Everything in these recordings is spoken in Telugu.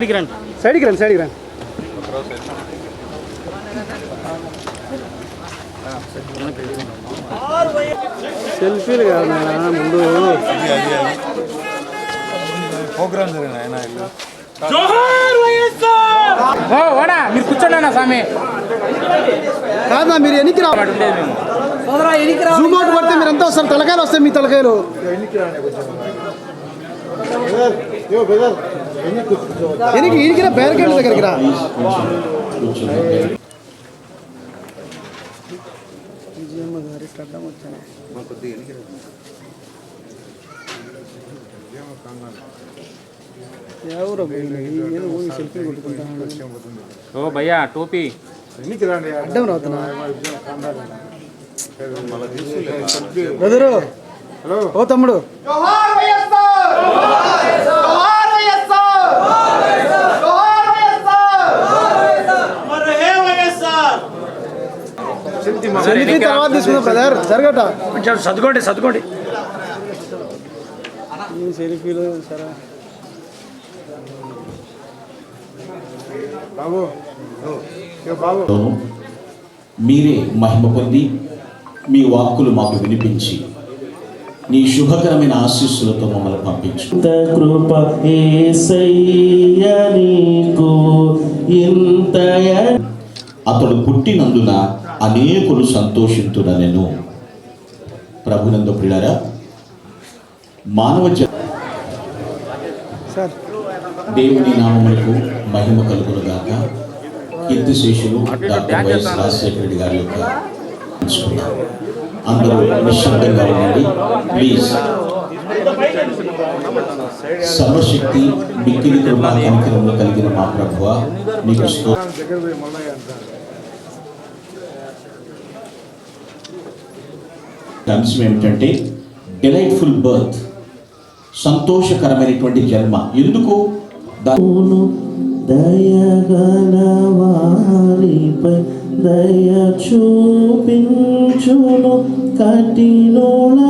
సైడ్కి రండి. సైడ్కి రండి సైడ్కి రండి. సెల్ఫీలు కాదు నాయనా, ముందు. ప్రోగ్రామ్ జరిగిన మీరు కూర్చోండి స్వామి. కాదా మీరు ఎన్నికి రా జూమ్ అవుట్ పడితే మీరు ఎంత వస్తారు? తలకాయలు వస్తాయి మీ తలకాయలు. ఎనికి ఈడికి బ్యారికేడ్ దగ్గరికి రా. ఎవరు సెల్ఫీ కొట్టుకుంటా ఓ భయ్యా టోపీ. ఎన్నికి రండి అడ్డం రావుతున్నా బ్రదరు. హలో. ఓ తమ్ముడు. సెల్ఫీ తర్వాత తీసుకుందాం బ్రదర్ జరగట. కొంచెం సర్దుకోండి సర్దుకోండి. ఈ సెల్ఫీలు సరే. బాబు. ఏ బాబు. లోను మీరే మహిమ పొంది మీ వాక్కులు మాకు వినిపించి నీ శుభకరమైన ఆశీస్సులతో మమ్మల్ని పంపించు. కృప యేసయ్య నీకు ఇంతయ అతడు పుట్టినందున అనేకులు సంతోషింతుడనెను. ప్రభునందు ప్రియులారా మానవ దేవుని నామములకు మహిమ కలుగునుగాక. కీర్తిశేషులు డాక్టర్ వైఎస్ రాజశేఖర రెడ్డి గారి యొక్క. అందరూ నిశ్శబ్దంగా ఉండండి. ప్లీజ్. సర్వశక్తి మిక్కిలి కృపా కలిగిన మా ప్రభువ నీకు అంశం ఏమిటంటే డిలైట్ఫుల్ బర్త్ సంతోషకరమైనటువంటి జన్మ. ఎందుకు? దయగలవారిపై దయ చూపించును కఠినుల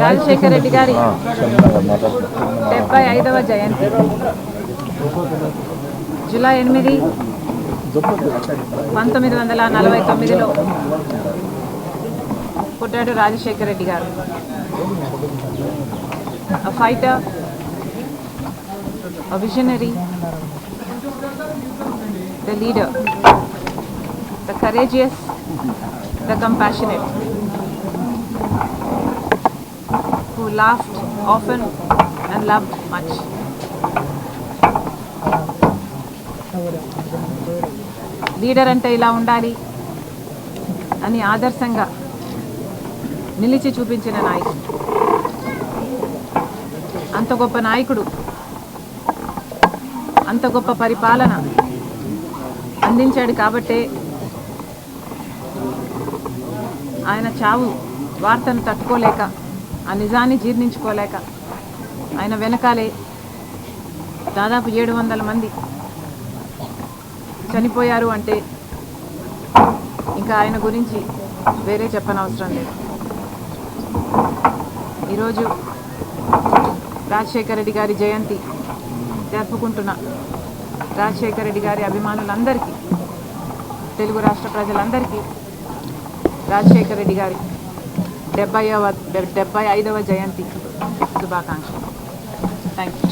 రాజశేఖర రెడ్డి గారి డెబ్బై ఐదవ జయంతి. జూలై ఎనిమిది పంతొమ్మిది వందల నలభై తొమ్మిదిలో కొట్టాడు Rajasekhara Reddy garu. Fighter visionary the leader the courageous the compassionate who lost often and love much leader అంటే ఇలా ఉండాలి అని ఆదర్శంగా నిలిచి చూపించిన నాయకుడు. అంత గొప్ప నాయకుడు. అంత గొప్ప పరిపాలన అందించాడు కాబట్టే ఆయన చావు వార్తను తట్టుకోలేక ఆ నిజాన్ని జీర్ణించుకోలేక ఆయన వెనకాలే దాదాపు ఏడు వందల మంది చనిపోయారు అంటే ఇంకా ఆయన గురించి వేరే చెప్పనవసరం లేదు. ఈరోజు రాజశేఖర రెడ్డి గారి జయంతి జరుపుకుంటున్న రాజశేఖర రెడ్డి గారి అభిమానులందరికీ తెలుగు రాష్ట్ర ప్రజలందరికీ రాజశేఖర రెడ్డి గారి డెబ్బైవ డెబ్బై ఐదవ జయంతి శుభాకాంక్షలు. Thank you